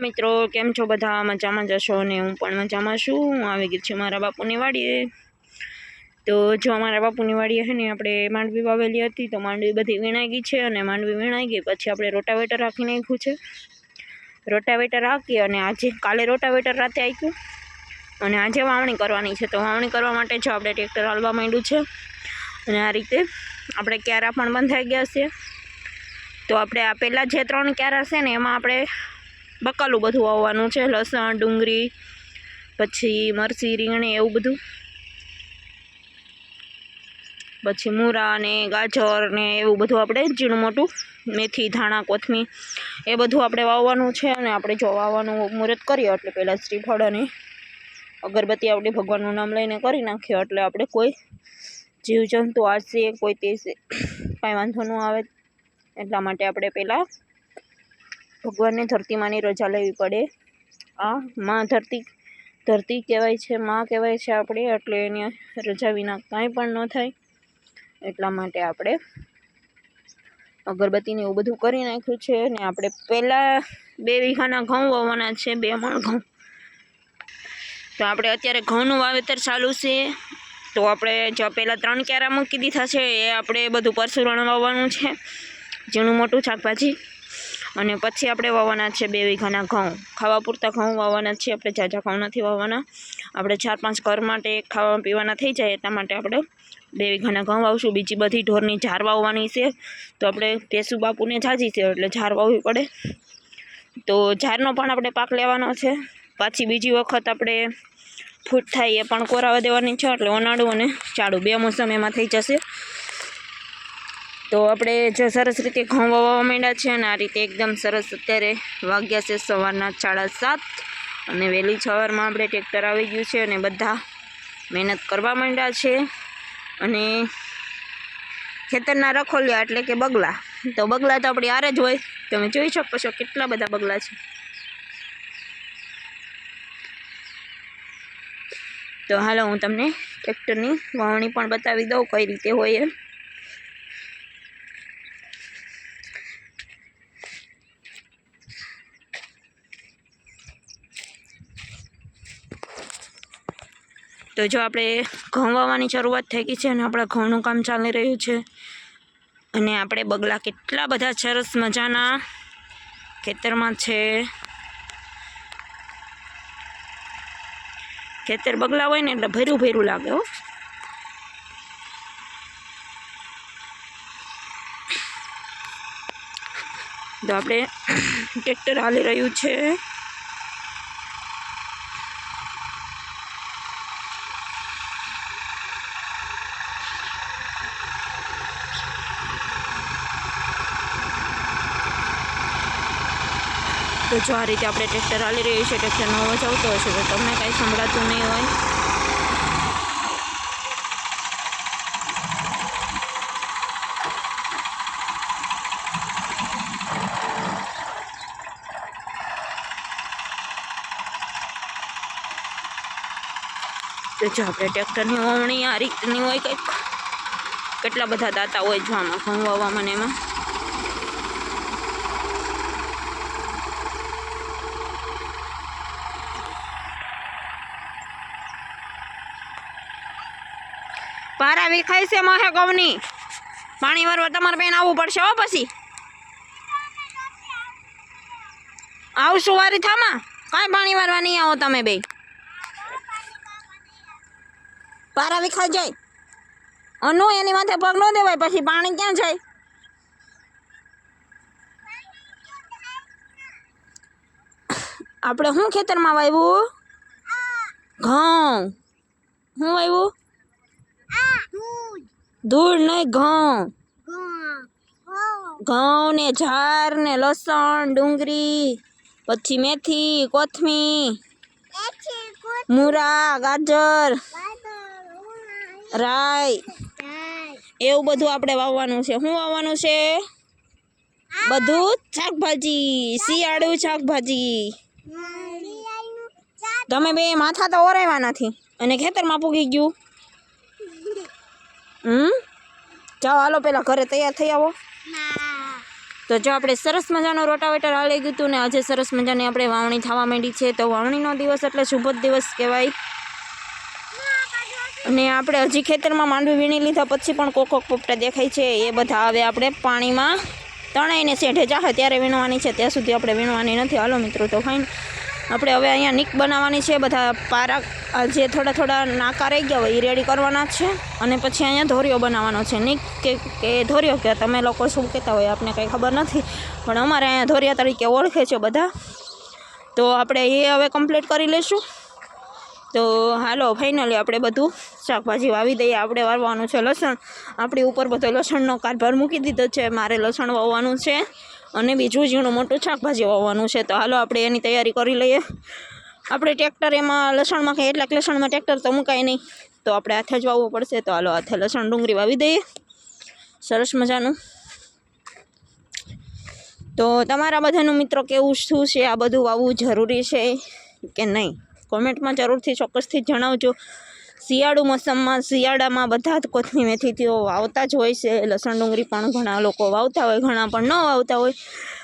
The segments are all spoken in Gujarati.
મિત્રો, કેમ છો બધા? મજામાં જશો અને હું પણ મજામાં છું. હું આવી ગઈ છું મારા બાપુની વાડીએ. તો જો મારા બાપુની વાડીએ છે ને આપણે માંડવી વાવેલી હતી, તો માંડવી બધી વીણાઈ ગઈ છે અને માંડવી વીણાઈ ગઈ. પછી આપણે રોટાવેટર રાખી નાખ્યું છે. રોટાવેટર રાખી અને આજે કાલે રોટાવેટર રાતે આપ્યું. અને આજે વાવણી કરવાની છે. તો વાવણી કરવા માટે જો આપણે ટ્રેક્ટર હાલવા માંડ્યું છે. અને આ રીતે આપણે ક્યારા પણ બંધાઈ ગયા છે. તો આપણે આ પહેલાં જે ત્રણ ક્યારા છે ને એમાં આપણે બકાલું બધું આવવાનું છે, લસણ, ડુંગળી, પછી મરચી, રીંગણી એવું બધું. પછી મૂરા ને ગાજર ને એવું બધું આપણે ઝીણું મોટું, મેથી, ધાણા કોથમી એ બધું આપણે વાવવાનું છે અને આપણે જો વાવવાનું મુહૂર્ત કરીએ એટલે પહેલાં શ્રીફળ અને અગરબત્તી આપણે ભગવાનનું નામ લઈને કરી નાખીએ એટલે આપણે કોઈ જીવજંતુ આવશે કોઈ તે કાંઈ વાંધો ન આવે. એટલા માટે આપણે પહેલાં ભગવાનને ધરતીમાંની રજા લેવી પડે. આ માં ધરતી ધરતી કહેવાય છે, માં કહેવાય છે આપણે, એટલે એની રજા વિના કાંઈ પણ ન થાય. એટલા માટે આપણે અગરબત્તીને એવું બધું કરી નાખ્યું છે ને આપણે પહેલાં બે વીઘાના ઘઉં વાવવાના છે, બે મણ ઘઉં. તો આપણે અત્યારે ઘઉંનું વાવેતર ચાલુ છે. તો આપણે જો પહેલાં ત્રણ ક્યારા મૂકી દીધા છે, એ આપણે બધું પરસુરણ વાવવાનું છે, ઝીણું મોટું શાકભાજી. અને પછી આપણે વાવવાના છે બે વીઘાના ઘઉં. ખાવા પૂરતા ઘઉં વાવવાના છે, આપણે ઝાઝા ઘઉં નથી વાવવાના. આપણે ચાર પાંચ ઘર માટે ખાવા પીવાના થઈ જાય એટલા માટે આપણે બે વીઘાના ઘઉં વાવશું. બીજી બધી ઢોરની ઝાર વાવવાની છે. તો આપણે પેસુ બાપુને ઝાઝી છે, એટલે ઝાર વાવવી પડે. તો ઝારનો પણ આપણે પાક લેવાનો છે. પાછી બીજી વખત આપણે ફૂટ થાય એ પણ કોરાવા દેવાની છે, એટલે ઉનાળું અને ચાડું બે મોસમ એમાં થઈ જશે. તો આપણે જો સરસ રીતે ઘઉં વાવવા માંડ્યા છે અને આ રીતે એકદમ સરસ અત્યારે વાગ્યા છે સવારના સાડા સાત અને વહેલી સવારમાં આપણે ટ્રેક્ટર આવી ગયું છે અને બધા મહેનત કરવા માંડ્યા છે અને ખેતરના રખોલિયા એટલે કે બગલા. તો બગલા તો આપણે આરે જ હોય. તમે જોઈ શકો છો કેટલા બધા બગલા છે. તો હાલો હું તમને ટ્રેક્ટરની વાવણી પણ બતાવી દઉં કઈ રીતે હોય એમ. તો જો આપણે ઘઉં વાવવાની શરૂઆત થઈ ગઈ છે અને આપણા ઘઉંનું કામ ચાલી રહ્યું છે. અને આપણે બગલા કેટલા બધા સરસ મજાના ખેતરમાં છે. ખેતર બગલા હોય ને એટલે ભેરું ભેરું લાગે હો. તો આપણે ટ્રેક્ટર હાલી રહ્યું છે. તો જો આ રીતે આપણે ટ્રેક્ટર હાલી રહ્યું છે, ટ્રેક્ટરનો અવાજ આવતો હશે તો તમને કાંઈ સંભળાતું નહીં હોય. તો જો આપણે ટ્રેક્ટરની વાવણી આ રીતની હોય, કંઈક કેટલા બધા દાતા હોય જો આમાં ઘઉં વાવવામાં એમાં. પારા વિખાય છે મહે ગૌની. પાણી વારવા તમારે બેન આવવું પડશે હો પછી. આવશું વારી થામાં? કાંઈ પાણી વારવા નહીં આવો તમે બે પારા વિખાઈ જાય. અનુ એની માથે પગ ન દેવાય, પછી પાણી ક્યાં જાય? આપણે શું ખેતરમાં વાવ્યું ઘઉં. શું વાવ્યું ધૂળ નહીં ઘઉં. ઘઉં. ને ઝાર ને લસણ ડુંગળી પછી મેથી કોથમી મૂરા ગાજર રાઈ. એવું બધું આપણે વાવવાનું છે. શું વાવવાનું છે? બધું શાકભાજી. શિયાળુ શાકભાજી. તમે બે માથા તો ઓરાવ્યા નથી. અને ખેતરમાં પૂગી ગયું. હમ? જાઓ, હાલો, પેલા ઘરે તૈયાર થઈ આવો. તો જો આપણે સરસ મજાનો રોટાવેટર હાલી ગયું હતું ને આજે સરસ મજાની આપણે વાવણી થવા માંડી છે. તો વાવણીનો દિવસ એટલે શુભ દિવસ કહેવાય. અને આપણે હજી ખેતરમાં માંડવી વીણી લીધા પછી પણ કોકોક કોક પોપટા દેખાય છે. એ બધા હવે આપણે પાણીમાં. તણાઈને શેઠે જાહે ત્યારે વીણવાની છે. ત્યાં સુધી આપણે વીણવાની નથી. હાલો મિત્રો, તો ફાઇન આપણે હવે અહીંયા નીક બનાવવાની છે, બધા પારા જે થોડા થોડા નાકા રહી ગયા હોય એ રેડી કરવાના છે. અને પછી અહીંયા ધોરિયો બનાવવાનો છે. નીક કે કે ધોરિયો કે, તમે લોકો શું કહેતા હોય, આપને કંઈ ખબર નથી. પણ અમારે અહીંયા ધોરિયા તરીકે ઓળખે છે બધા. તો આપણે એ હવે કમ્પ્લીટ કરી લઈશું. તો હાલો ફાઇનલી આપણે બધું શાકભાજી વાવી દઈએ. આપણે વાવવાનું છે લસણ. આપણી ઉપર બધો લસણનો કારભાર મૂકી દીધો છે. મારે લસણ વાવવાનું છે. અને બીજું ઝીણું મોટું શાકભાજી વાવવાનું છે. તો હાલો આપણે એની તૈયારી કરી લઈએ. આપણે ટ્રેક્ટર એમાં, લસણમાં કંઈ એટલાક લસણમાં ટ્રેક્ટર તો મુકાય નહીં. તો આપણે હાથે જ વાવવું પડશે. તો હાલો હાથે લસણ ડુંગળી વાવી દઈએ. સરસ મજાનું. તો તમારા બધાનું મિત્રો કેવું, શું છે? આ બધું વાવવું જરૂરી છે કે નહીં? કોમેન્ટમાં જરૂરથી ચોક્કસથી જણાવજો. શિયાળુ મોસમમાં શિયાળામાં બધા જ કોથમી તેઓ વાવતા જ હોય છે. લસણ ડુંગળી પણ ઘણા લોકો વાવતા હોય, ઘણા પણ ન વાવતા હોય.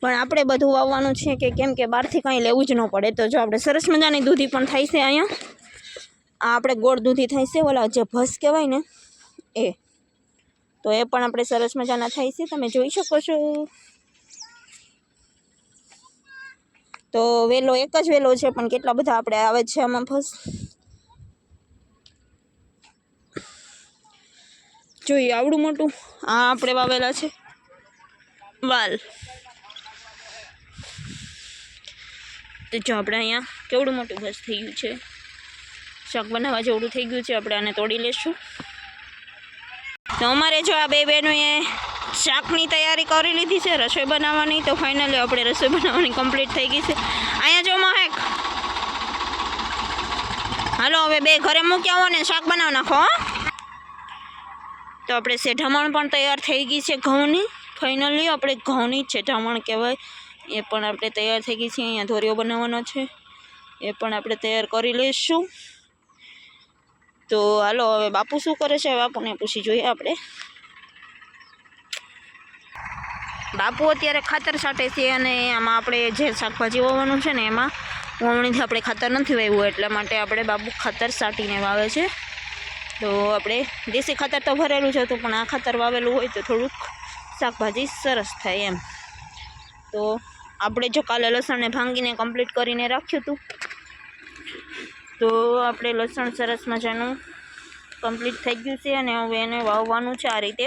પણ આપણે બધું વાવવાનું છે કે કેમ કે બહારથી કાંઈ લેવું જ ન પડે. તો જો આપણે સરસ મજાની દૂધી પણ થાય છે અહીંયા. આ આપણે ગોળ દૂધી થાય છે, ઓલા જે ભસ કહેવાય ને, એ. તો એ પણ આપણે સરસ મજાના થાય છે. તમે જોઈ શકો છો. તો વેલો એક જ વેલો છે, પણ કેટલા બધા આપણે આવે છે આમાં ફસ જોઈએ, આવડું મોટું. આ આપણે વાવેલા છે. વાલ. તો જો આપણે અહીંયા કેવડું મોટું ઘસ થઈ ગયું છે. શાક બનાવવા જેવડું થઈ ગયું છે, આપણે આને તોડી લેશું. તો અમારે જો આ બે બહેનોએ શાકની તૈયારી કરી લીધી છે, રસોઈ બનાવવાની. તો ફાઇનલી આપણે રસોઈ બનાવવાની કમ્પ્લીટ થઈ ગઈ છે. અહીંયા જો મહેક. હાલો, હવે બે ઘરે મૂક્યા હો ને શાક બનાવી નાખો, હો. તો આપણે શેઢામણ પણ તૈયાર થઈ ગઈ છે ઘઉંની. ફાઇનલી આપણે ઘઉંની શેઢામણ કહેવાય. એ પણ આપણે તૈયાર થઈ ગઈ છે અહીંયા ધોરિયો બનાવવાનો છે. એ પણ આપણે તૈયાર કરી લઈશું. તો હાલો, હવે બાપુ શું કરે છે? બાપુને પૂછી જોઈએ આપણે. બાપુ અત્યારે ખાતર છાંટે છે અને આમાં આપણે જે શાકભાજી વાવવાનું છે ને એમાં વાવણીથી આપણે ખાતર નથી વાવ્યું, એટલા માટે આપણે બાપુ ખાતર છાંટીને વાવે છે. તો આપણે દેશી ખાતર તો ભરેલું છે તો પણ આ ખાતર વાવેલું હોય તો થોડુંક શાકભાજી સરસ થાય એમ. તો આપણે જો કાલે લસણને ભાંગીને કમ્પ્લીટ કરીને રાખ્યું હતું. તો આપણે લસણ સરસ મજાનું કમ્પ્લીટ થઈ ગયું છે અને હવે એને વાવવાનું છે. આ રીતે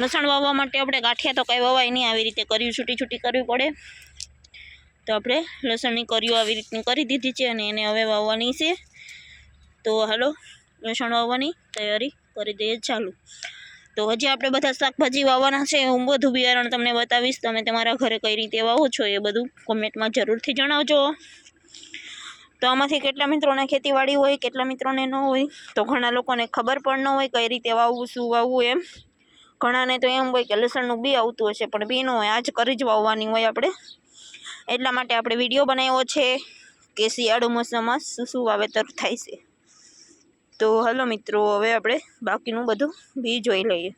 લસણ વાવવા માટે આપણે ગાંઠિયા તો કાંઈ વવાય નહીં, આવી રીતે કર્યું, છૂટી છૂટી કરવી પડે. તો આપણે લસણની કરીઓ આવી રીતની કરી દીધી છે અને એને હવે વાવવાની છે. તો હાલો લસણ વાવવાની તૈયારી કરી દઈએ ચાલુ. તો હજી આપણે બધા શાકભાજી વાવવાના છે, હું બધું બિયારણ તમને બતાવીશ. તમે તમારા ઘરે કઈ રીતે વાવો છો એ બધું કોમેન્ટમાં જરૂરથી જણાવજો. તો આમાંથી કેટલા મિત્રોને ખેતીવાડી હોય, કેટલા મિત્રોને ન હોય, તો ઘણા લોકોને ખબર પણ ન હોય કઈ રીતે વાવવું, શું વાવવું એમ. ઘણાને તો એમ હોય કે લસણનું બી આવતું હશે, પણ બી ન હોય. આજ કરી જ વાવવાની હોય આપણે. એટલા માટે આપણે વીડિયો બનાવ્યો છે. કે શિયાળુ મોસમમાં શું શું વાવેતર થાય છે. તો હલો મિત્રો, હવે આપણે બાકીનું બધું બી જોઈ લઈએ.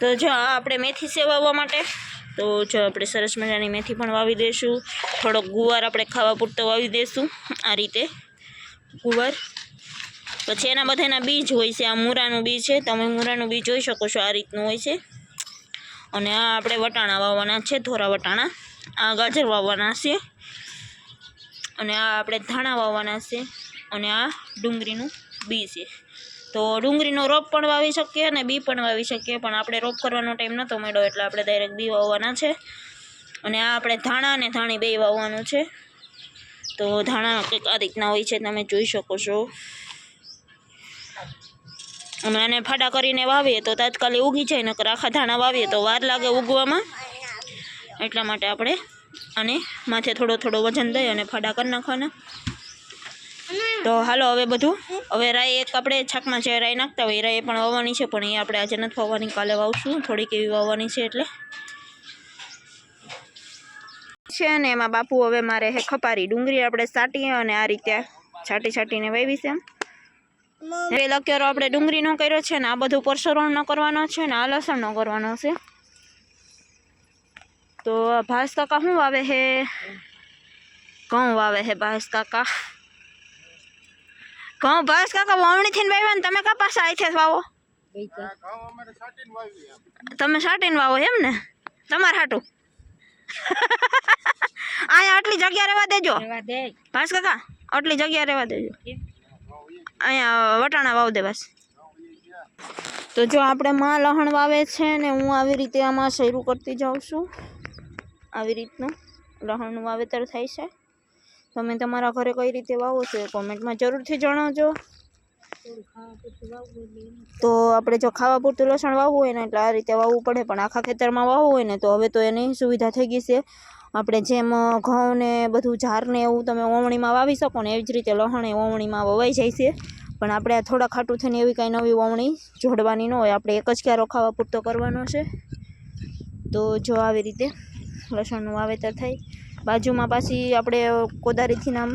તો જો આપણે મેથી સેવાવવા માટે, તો જો આપણે સરસ મજાની મેથી પણ વાવી દઈશું. થોડોક ગુવાર આપણે ખાવા પૂરતો વાવી દઈશું આ રીતે. ગુવાર. પછી એના બધાના બીજ હોય છે, આ મૂરાનું બીજ છે, તમે મૂરાનું બીજ જોઈ શકો છો આ રીતનું હોય છે. અને આ આપણે વટાણા વાવવાના છે, ધોરા વટાણા. આ ગાજર વાવવાના છે. અને આ આપણે ધાણા વાવવાના છે. અને આ ડુંગળીનું બી છે. તો ડુંગળીનો રોપ પણ વાવી શકીએ અને બી પણ વાવી શકીએ, પણ આપણે રોપ કરવાનો ટાઈમ નહોતો મળ્યો એટલે આપણે ડાયરેક્ટ બી વાવવાના છે. અને આ આપણે ધાણા અને ધાણી બે વાવવાનું છે. તો ધાણા કંઈક આ રીતના હોય છે, તમે જોઈ શકો છો. અમે આને ફાડા કરીને વાવીએ તો તાત્કાલિક ઉગી જાય, નકર આખા ધાણા વાવીએ તો વાર લાગે ઉગવામાં. એટલા માટે આપણે અને માથે થોડો થોડો વજન દઈ અને ફાડા કરી નાખવાના. તો હાલો હવે બધું. હવે રાઈ એક આપણે છાકમાં જે રાઈ નાખતા હોય, એ પણ વાવવાની છે, પણ એ આપણે આજે નથી વાવવાની કાલે વાવશું. થોડીક એવી વાવવાની છે એટલે. છે ને એમાં બાપુ હવે મારે હે ખપારી ડુંગળી આપણે સાટીએ અને આ રીતે છાટી છાટીને વાવી છે એમ. એ કેરો આપણે ડુંગળીનો કર્યો છે ને, આ બધું પરસરણ ન કરવાનો છે ને, આ લસણનો કરવાનો છે. તો ભાસ કાકા શું વાવે છે ઘઉં વાવે છે ભાસ કાકા. ઘઉં ભાસ કાકા વાવણી થઈને વાવ્યા ને તમે કા પાછા આઈ છે વાવો? તમે સાટીને વાવો એમ ને? તમારે હાટું? અહીંયા આટલી જગ્યા રહેવા દેજો. ભાસ કાકા આટલી જગ્યા રહેવા દેજો. અહીંયા વટાણા વાવ દે બસ. તો જો આપણે માં લહણ વાવે છે ને હું આવી રીતે આમાં શરૂ કરતી જાઉં છું. આવી રીતનું લહણનું વાવેતર થાય છે. તમે તમારા ઘરે કઈ રીતે વાવો છો એ કોમેન્ટમાં જરૂરથી જણાવજો. તો આપણે જો ખાવા પૂરતું લસણ વાવવું હોય ને એટલે આ રીતે વાવવું પડે, પણ આખા ખેતરમાં વાવવું હોય ને તો હવે તો એની સુવિધા થઈ ગઈ છે. આપણે જેમ ઘઉં ને બધું ઝારને એવું તમે ઓવણીમાં વાવી શકો ને એવી જ રીતે લહણ એ ઓવણીમાં વવાઈ જાય છે. પણ આપણે આ થોડા ખાટું થઈને એવી કાંઈ નવી ઓવણી જોડવાની ન હોય, આપણે એક જ ક્યારો ખાવા પૂરતો કરવાનો છે. તો જો આવી રીતે લસણનું વાવેતર થાય. બાજુમાં પાછી આપણે કોદારીથી નામ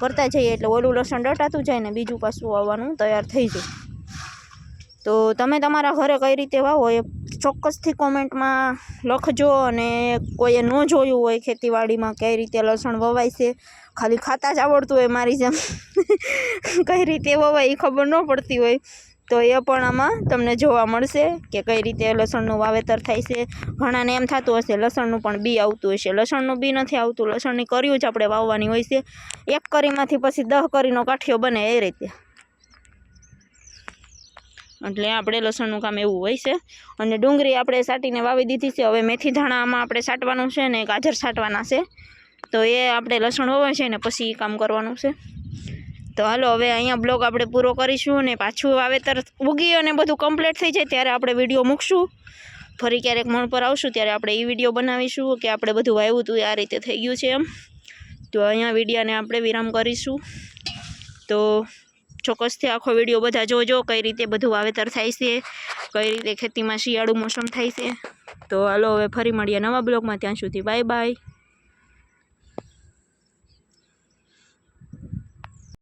કરતા જઈએ એટલે ઓલું લસણ ડટાતું જાય ને બીજું પાછું વાવવાનું તૈયાર થઈ જાય. તો તમે તમારા ઘરે કઈ રીતે વાવો એ ચોક્કસથી કોમેન્ટમાં લખજો અને કોઈએ ન જોયું હોય ખેતીવાડીમાં કઈ રીતે લસણ વવાય છે, ખાલી ખાતા જ આવડતું હોય મારી જેમ. કઈ રીતે વવાય એ ખબર ન પડતી હોય. તો એ પણ આમાં તમને જોવા મળશે કે કઈ રીતે લસણનું વાવેતર થાય છે. ઘણાને એમ થતું હશે, લસણનું પણ બી આવતું હશે. લસણનું બી નથી આવતું, લસણની કર્યું જ આપણે વાવવાની હોય છે. એક કરીમાંથી પછી દહ કરીનો કાઠિયો બને એ રીતે. એટલે આપણે લસણનું કામ એવું હોય છે. અને ડુંગળી આપણે સાટીને વાવી દીધી છે. હવે મેથી ધાણા આમાં આપણે સાટવાનું છે ને ગાજર સાટવાના છે. તો એ આપણે લસણ હોવે છે ને પછી એ કામ કરવાનું છે. તો હાલો, હવે અહીંયા બ્લોગ આપણે પૂરો કરીશું અને પાછું વાવેતર ઉગી અને બધું કમ્પ્લીટ થઈ જાય ત્યારે આપણે વીડિયો મૂકશું. ફરી ક્યારેક મણ પર આવશું ત્યારે આપણે એ વીડિયો બનાવીશું કે આપણે બધું વાવ્યું હતું આ રીતે થઈ ગયું છે એમ. તો અહીંયા વિડીયાને આપણે વિરામ કરીશું. તો ચોક્કસથી આખો વીડિયો બધા જોજો કઈ રીતે બધું વાવેતર થાય છે, કઈ રીતે ખેતીમાં શિયાળુ મોસમ થાય છે. તો હાલો, હવે ફરી મળીએ નવા બ્લોગમાં. ત્યાં સુધી બાય બાય.